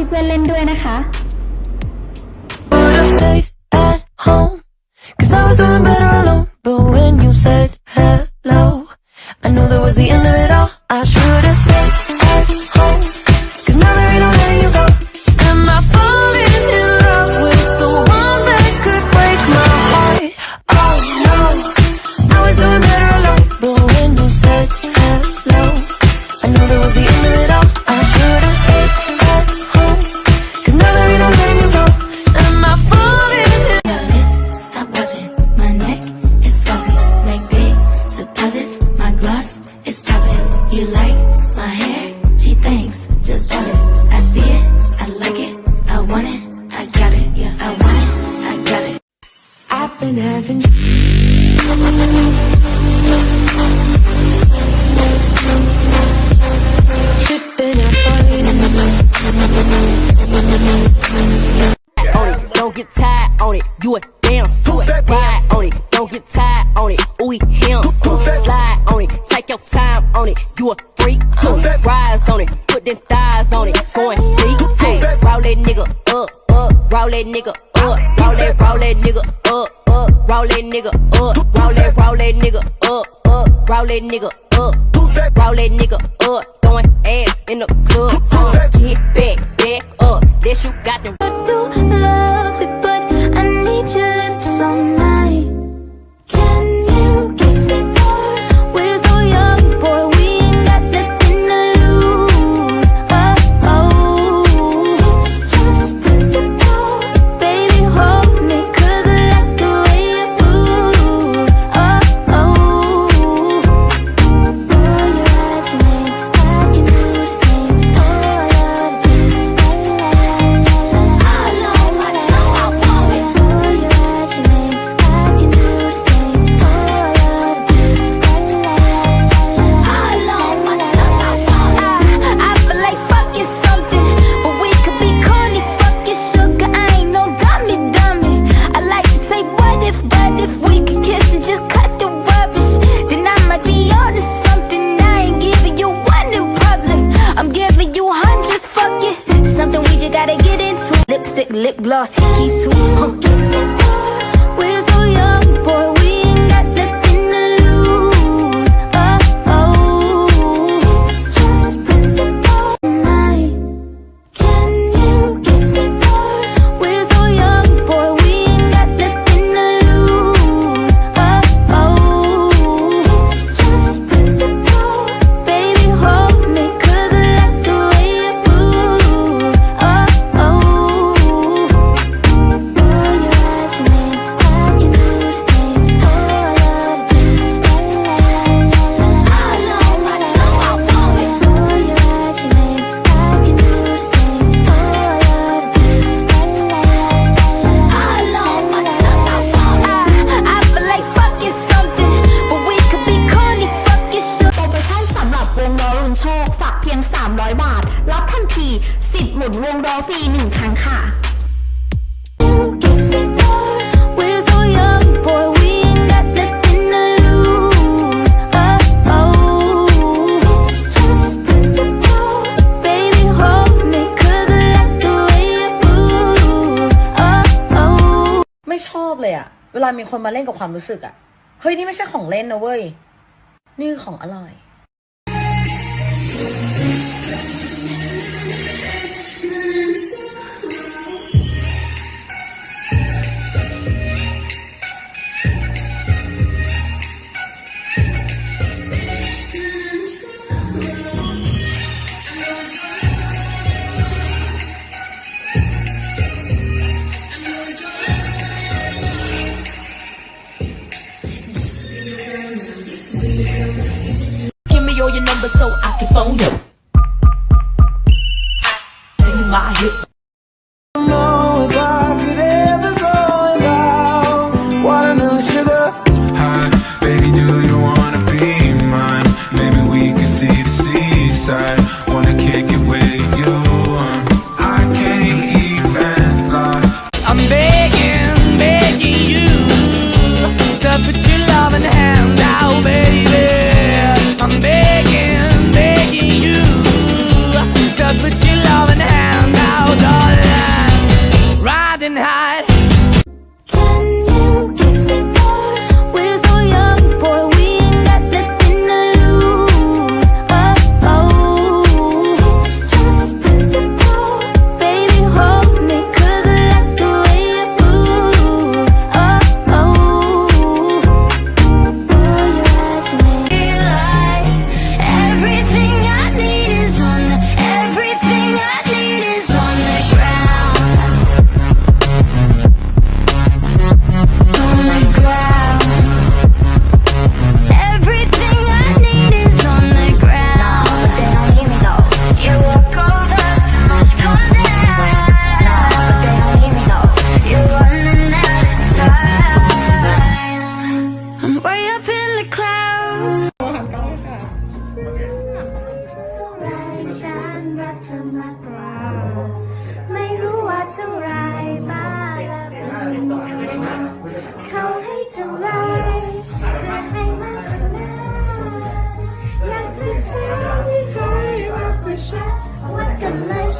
ที่เพื่อนเล่นด้วยนะคะ I was doing better alone, but when you said hello, I knew there was the end of it. roll that nigga up, roll that, roll that nigga up, up, roll that nigga up, roll that, roll that nigga up, up, roll that nigga up, roll that nigga up, throwing ass in the club, get back, back up, this you got them キスホキスุนวงล้อฟีหนึ่งครั้งค่ะ ไม่ชอบเลยอะเวลามีคนมาเล่นกับความรู้สึกอะเฮ้ย นี่ไม่ใช่ของเล่นนะเว้ย นี่ของอร่อย Get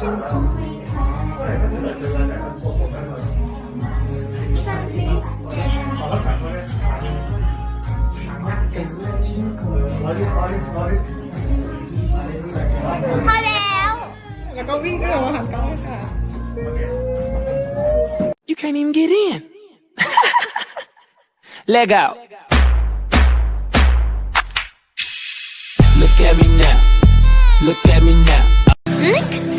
ฉันคงไม่แพ้สักนิด พอแล้ว You can't even get in. Leg out. Look at me now. Look at me now. Nicotine,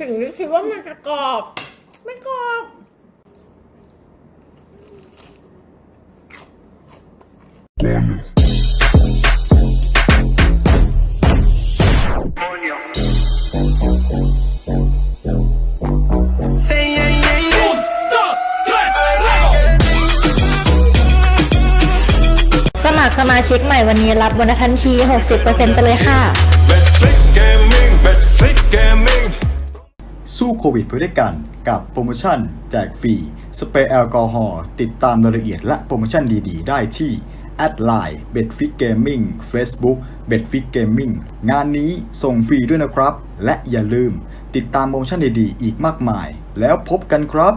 ถึงคิดว่ามันจะกรอบ ไม่กรอบ Say yeah, yeah, yeah. dos, tres, สมัครสมาชิกใหม่วันนี้รับโบนัสทันที 60%ไปเลยค่ะ โควิดไปด้วยกันกับโปรโมชั่น แจกฟรี สเปรย์แอลกอฮอล์ติดตามรายละเอียดและโปรโมชั่นดีๆ ได้ที่แอดไลน์ b e t f i t Gaming Facebook b e t f i t Gaming งานนี้ส่งฟรีด้วยนะครับ และอย่าลืม ติดตามโปรโมชั่นดีๆ อีกมากมาย แล้วพบกันครับ